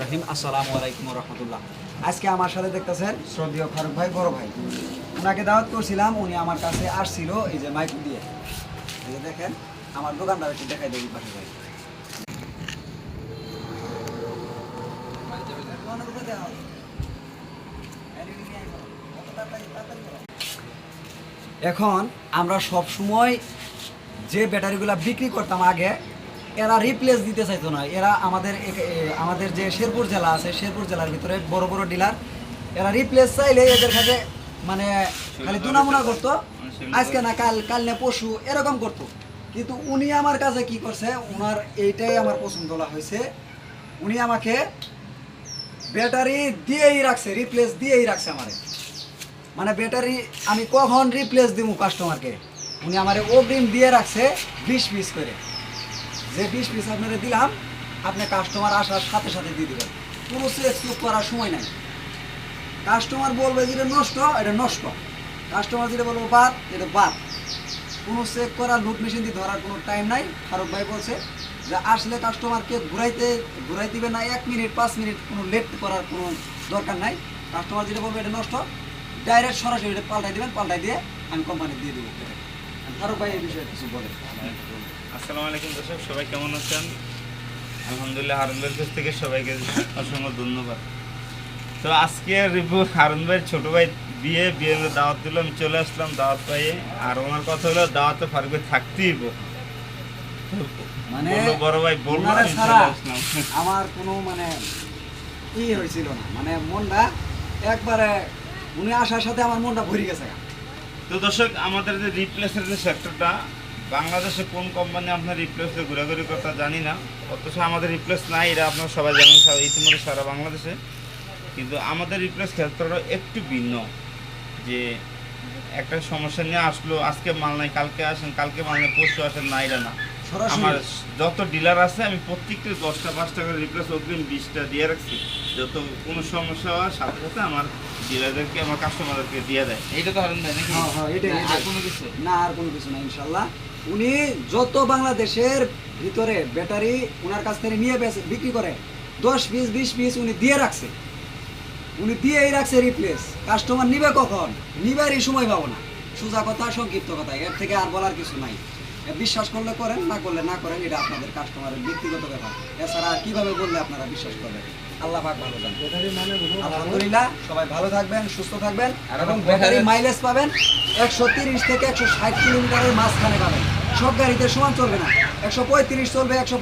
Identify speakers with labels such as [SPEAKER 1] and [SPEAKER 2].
[SPEAKER 1] রহিম। আলাইকুম আজকে আমার সাথে দেখতেছেন শ্রদ্ধেয় ফারুক ভাই, বড় ভাই। ওনাকে দাওয়াত করছিলাম, উনি আমার কাছে আসছিল এই যে মাইক দিয়ে। দেখেন, আমার দোকানটা একটু দেখাই দেবি ভাই এখন আমরা সব সময় যে ব্যাটারিগুলো বিক্রি করতাম আগে এরা রিপ্লেস দিতে চাইতো না। এরা আমাদের আমাদের যে শেরপুর জেলা আছে, শেরপুর জেলার ভিতরে বড় বড় ডিলার এরা রিপ্লেস চাইলে এদের কাছে মানে খালি দুনামুনা করতো। আজকে না, কাল কাল না পশু এরকম করতো। কিন্তু উনি আমার কাছে কি করছে ওনার এইটাই আমার পছন্দ হয়েছে। উনি আমাকে ব্যাটারি দিয়েই রাখছে রিপ্লেস দিয়েই রাখছে আমারে। মানে ব্যাটারি আমি কখন রিপ্লেস দিব কাস্টমারকে উনি আমার অগ্রিম দিয়ে রাখছে বিশ পিস করে। যে বিশ পিস আপনারা দিলাম, আপনি কাস্টমার আসার সাথে সাথে দিয়ে দেবেন। কোনো চেক চুক করার সময় নাই। কাস্টমার বলবে যেটা নষ্ট, এটা নষ্ট। কাস্টমার যেটা বলব বাদ, এটা বাদ। কোনো চেক করা লুট মেশিন দিয়ে ধরার কোনো টাইম নাই। ফারুক ভাই বলছে যে আসলে কাস্টমারকে ঘুরাইতে, ঘুরাই দিবে না, এক মিনিট, পাঁচ মিনিট কোনো লেট করার কোনো দরকার নাই। কাস্টমার যেটা বলবে এটা নষ্ট ডাইরেক্ট সরাসরি এটা পাল্টাই দিবেন, পাল্টাই দিয়ে আমি কোম্পানি দিয়ে দেবো। ফারুক ভাই এই বিষয়ে কিছু বলে
[SPEAKER 2] আসসালামু আলাইকুম দর্শক সবাই কেমন আছেন? আলহামদুলিল্লাহ হারুন ভাইয়ের কাছ থেকে সবাইকে অসংখ্য ধন্যবাদ। তো আজকে রিভিউ হারুন ভাইয়ের ছোট ভাই বিয়ে দাওয়াত দিল আমি চলে আসলাম দাওয়াত পাইয়ে। আর ওনার কথা হলো দাওয়াতে ফারুক ভাই থাকতেই
[SPEAKER 1] মানে
[SPEAKER 2] বড় ভাই বলল
[SPEAKER 1] আমার কোনো মানে ই হয়েছিল না। মানে মনটা একবারে উনি আসার সাথে আমার মনটা ভরে গেছে
[SPEAKER 2] তো দর্শক, আমাদের যে রিপ্লেসের যে সেক্টরটা বাংলাদেশে কোন কোম্পানি আপনার রিপ্লেসে ঘোরাঘুরি কথা জানি না। অথচ আমাদের রিপ্লেস নাই, এটা আপনার সবাই জানেন ইতিমধ্যে সারা বাংলাদেশে। কিন্তু আমাদের রিপ্লেস ক্ষেত্রটা একটু ভিন্ন। যে একটা সমস্যা নিয়ে আসলো, আজকে মাল নাই, কালকে আসেন, কালকে মাল নাই, পরশু আসেন, না, এটা না। আমার যত ডিলার আছে আমি প্রত্যেকটা দশটা পাঁচটা করে রিপ্লেস অগ্রিম বিশটা দিয়ে রাখছি। যত কোনো সমস্যা হওয়ার সাথে সাথে আমার ডিলারদেরকে আমার কাস্টমারদেরকে দিয়ে দেয়। এইটা তো হারুন ভাই নাকি?
[SPEAKER 1] হ্যাঁ, হ্যাঁ,
[SPEAKER 2] আর কোনো কিছু?
[SPEAKER 1] না আর কোনো কিছু না ইনশাল্লাহ উনি যত বাংলাদেশের ভিতরে ব্যাটারি ওনার কাছ থেকে নিয়ে বেচে- বিক্রি করে দশ পিস বিশ পিস উনি দিয়ে রাখছে। উনি দিয়েই রাখছে রিপ্লেস কাস্টমার নিবে কখন? নিবারই সময় পাবো না। সোজা কথা সংক্ষিপ্ত কথা এর থেকে আর বলার কিছু নাই। বিশ্বাস করলে করেন না করলে না করেন এটা আপনাদের কাস্টমারের ব্যক্তিগত ব্যাপার। এছাড়া আর কীভাবে বললে আপনারা বিশ্বাস করবেন? আল্লাহ পাক ভালো জানেন। আলহামদুলিল্লাহ সবাই ভালো থাকবেন সুস্থ থাকবেন এবং ব্যাটারি মাইলেজ পাবেন একশো তিরিশ থেকে একশো ষাট কিলোমিটারের মাঝখানে পাবেন। সব গাড়িতে সমান চলবে না। একশো পঁয়ত্রিশ চলবে একশো